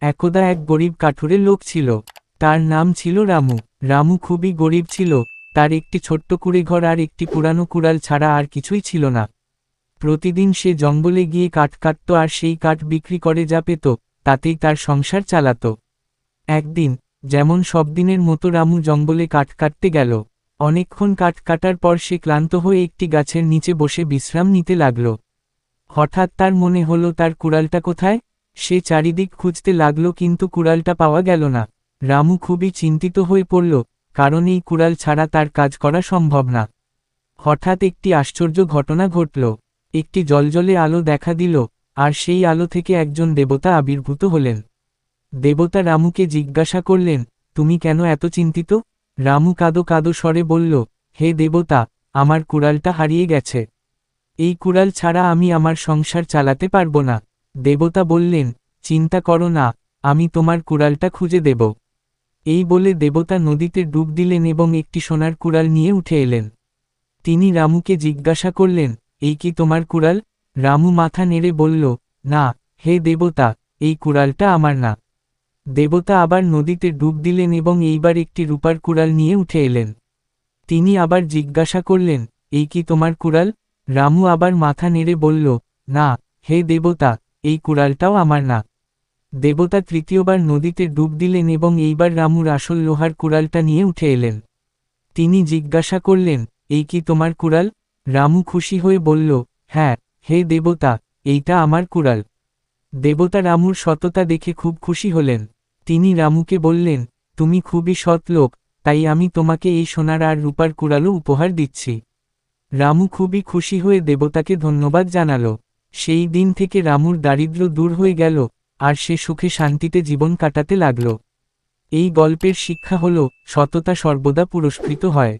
একদা এক গরিব কাঠুরে লোক ছিল। তার নাম ছিল রামু। রামু খুবই গরিব ছিল। তার একটি ছোট্ট কুড়ে ঘর আর একটি পুরানো কুড়াল ছাড়া আর কিছুই ছিল না। প্রতিদিন সে জঙ্গলে গিয়ে কাঠ কাটত আর সেই কাঠ বিক্রি করে যা পেত, তাতেই তার সংসার চালাত। একদিন, যেমন সব দিনের মতো রামু জঙ্গলে কাঠ কাটতে গেল। অনেকক্ষণ কাঠ কাটার পর সে ক্লান্ত হয়ে একটি গাছের নিচে বসে বিশ্রাম নিতে লাগল। হঠাৎ তার মনে হলো, তার কুড়ালটা কোথায়? সে চারিদিক খুঁজতে লাগল কিন্তু কুড়ালটা পাওয়া গেল না। রামু খুবই চিন্তিত হয়ে পড়ল, কারণ এই কুড়াল ছাড়া তার কাজ করা সম্ভব না। হঠাৎ একটি আশ্চর্য ঘটনা ঘটল। একটি জলজলে আলো দেখা দিল, আর সেই আলো থেকে একজন দেবতা আবির্ভূত হলেন। দেবতা রামুকে জিজ্ঞাসা করলেন, তুমি কেন এত চিন্তিত? রামু কাদো কাদো স্বরে বলল, হে দেবতা, আমার কুড়ালটা হারিয়ে গেছে। এই কুড়াল ছাড়া আমি আমার সংসার চালাতে পারব না। দেবতা বললেন, চিন্তা করো না, আমি তোমার কুড়ালটা খুঁজে দেব। এই বলে দেবতা নদীতে ডুব দিলেন এবং একটি সোনার কুড়াল নিয়ে উঠে এলেন। তিনি রামুকে জিজ্ঞাসা করলেন, এই কি তোমার কুড়াল? রামু মাথা নেড়ে বলল, না, হে দেবতা, এই কুড়ালটা আমার না। দেবতা আবার নদীতে ডুব দিলেন এবং এইবার একটি রূপার কুড়াল নিয়ে উঠে এলেন। তিনি আবার জিজ্ঞাসা করলেন, এই কি তোমার কুড়াল? রামু আবার মাথা নেড়ে বলল, না, হে দেবতা এই কুড়ালটাও আমার না। দেবতা তৃতীয়বার নদীতে ডুব দিলেন এবং এইবার রামুর আসল লোহার কুড়ালটা নিয়ে উঠে এলেন। তিনি জিজ্ঞাসা করলেন, এই কি তোমার কুড়াল? রামু খুশি হয়ে বলল হ্যাঁ হে দেবতা, এইটা আমার কুড়াল। দেবতা রামুর সততা দেখে খুব খুশি হলেন। তিনি রামুকে বললেন, তুমি খুবই সৎ লোক, তাই আমি তোমাকে এই সোনার আর রূপার কুড়ালও উপহার দিচ্ছি। রামু খুবই খুশি হয়ে দেবতাকে ধন্যবাদ জানালো। সেই দিন থেকে রামুর দারিদ্র দূর হয়ে গেল, আর সে সুখে শান্তিতে জীবন কাটাতে লাগল। এই গল্পের শিক্ষা হল, সততা সর্বদা পুরস্কৃত হয়।